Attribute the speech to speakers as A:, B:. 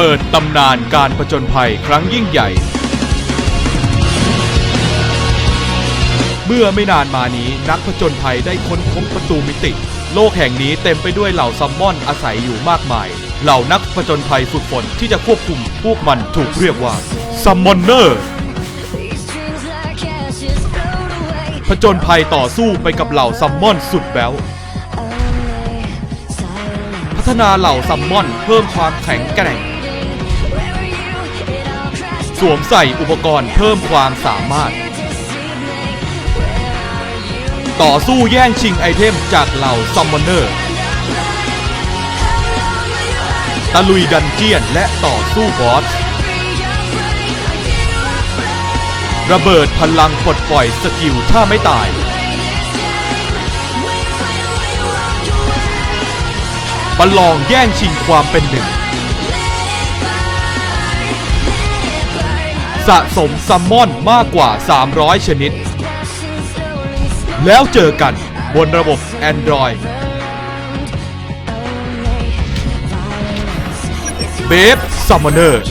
A: เปิดตำนานการผจญภัยครั้งยิ่งใหญ่ เมื่อไม่นานมานี้นักผจญภัยได้ค้นพบประตูมิติ โลกแห่งนี้เต็มไปด้วยเหล่าซัมมอนอาศัยอยู่มากมาย เหล่านักผจญภัยฝึกฝนที่จะควบคุมพวกมันถูกเรียกว่าซัมมอนเนอร์ผจญภัยต่อสู้ไปกับเหล่าซัมมอนสุดแบ๊วพัฒนาเหล่าซัมมอนเพิ่มความแข็งแกร่ง วมใส่อุปกรณ์เพิ่มความสามารถ ต่อสู้แย่งชิงไอเทมจากเหล่าซัมมอนเนอร์ตะลุยดันเจียนและต่อสู้บอสระเบิดพลังปลดปล่อยสกิลถ้าไม่ตาย ประลองแย่งชิงความเป็นหนึ่ง สะสมซัมมอนมากกว่า 300 ชนิด แล้วเจอกันบนระบบ Android เบฟซัมมอนเนอร์